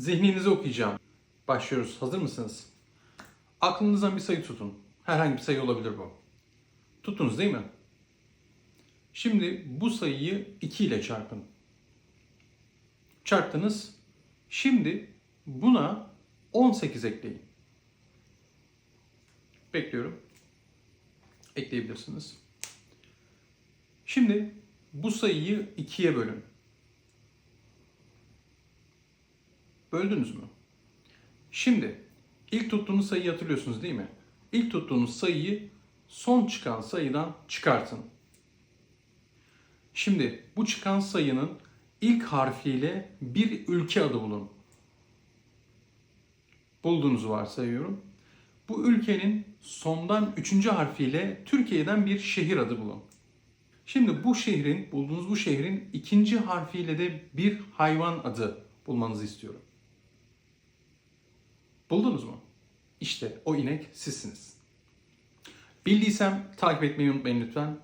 zihninizi okuyacağım. Başlıyoruz. Hazır mısınız? Aklınızdan bir sayı tutun. Herhangi bir sayı olabilir bu. Tuttunuz değil mi? Şimdi bu sayıyı 2 ile çarpın. Çarptınız. Şimdi buna 18 ekleyin. Bekliyorum. Ekleyebilirsiniz. Şimdi bu sayıyı 2'ye bölün. Böldünüz mü? Şimdi ilk tuttuğunuz sayıyı hatırlıyorsunuz değil mi? İlk tuttuğunuz sayıyı son çıkan sayıdan çıkartın. Şimdi bu çıkan sayının ilk harfiyle bir ülke adı bulun. Bulduğunuzu varsayıyorum. Bu ülkenin sondan üçüncü harfiyle Türkiye'den bir şehir adı bulun. Şimdi bu şehrin, bulduğunuz bu şehrin ikinci harfiyle de bir hayvan adı bulmanızı istiyorum. Buldunuz mu? İşte o inek sizsiniz. Bildiysem takip etmeyi unutmayın lütfen.